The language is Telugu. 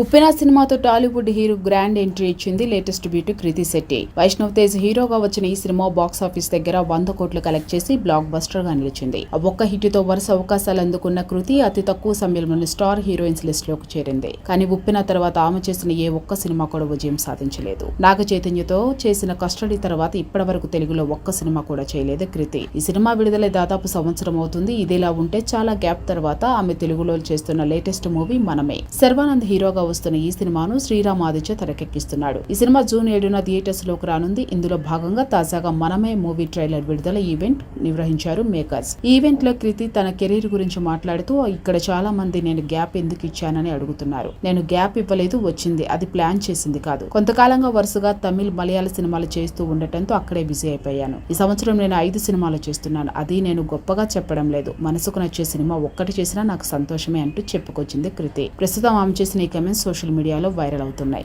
ఉప్పెన సినిమాతో టాలీవుడ్ హీరో గ్రాండ్ ఎంట్రీ ఇచ్చింది లేటెస్ట్ బ్యూటీ కృతి శెట్టి. వైష్ణవ్ తేజ్ హీరోగా వచ్చిన ఈ సినిమా బాక్స్ ఆఫీస్ దగ్గర వంద కోట్లు కలెక్ట్ చేసి బ్లాక్ బస్టర్గా నిలిచింది. ఆ ఒక్క హిట్తో వరుస అవకాశాలు అందుకున్న కృతి అతి తక్కువ సమయంలోనే స్టార్ హీరోయిన్స్ లిస్ట్లోకి చేరింది. కానీ ఉప్పిన తర్వాత ఆమె చేసిన ఏ ఒక్క సినిమా కూడా విజయం సాధించలేదు. నాగ చైతన్యతో చేసిన కస్టడీ తర్వాత ఇప్పటి వరకు తెలుగులో ఒక్క సినిమా కూడా చేయలేదు కృతి. ఈ సినిమా విడుదల దాదాపు సంవత్సరం అవుతుంది. ఇదిలా ఉంటే చాలా గ్యాప్ తర్వాత ఆమె తెలుగులో చేస్తున్న లేటెస్ట్ మూవీ మనమే. శర్వానంద్ హీరోగా వస్తున్న ఈ సినిమాను శ్రీరామ్ ఆదిత్య తెరకెక్కిస్తున్నాడు. ఈ సినిమా జూన్ ఏడున థియేటర్స్లోకి రానుంది. ఇందులో భాగంగా తాజాగా మనమే మూవీ ట్రైలర్ విడుదల ఈవెంట్ నిర్వహించారు మేకర్స్. ఈవెంట్లో కృతి తన కెరీర్ గురించి మాట్లాడుతూ ఇక్కడ చాలా మంది నేను గ్యాప్ ఎందుకు ఇచ్చానని అడుగుతున్నారు. నేను గ్యాప్ ఇవ్వలేదు వచ్చింది. అది ప్లాన్ చేసింది కాదు. కొంతకాలంగా వరుసగా తమిళ్ మలయాళ సినిమాలు చేస్తూ ఉండటంతో అక్కడే బిజీ అయిపోయాను. ఈ సంవత్సరం నేను ఐదు సినిమాలు చేస్తున్నాను. అది నేను గొప్పగా చెప్పడం లేదు. మనసుకు నచ్చే సినిమా ఒక్కటి చేసినా నాకు సంతోషమే అంటూ చెప్పుకొచ్చింది కృతి ప్రస్తుతం ఆమె చేసిన ఈ కమెంట్స్ సోషల్ మీడియాలో వైరల్ అవుతున్నాయి.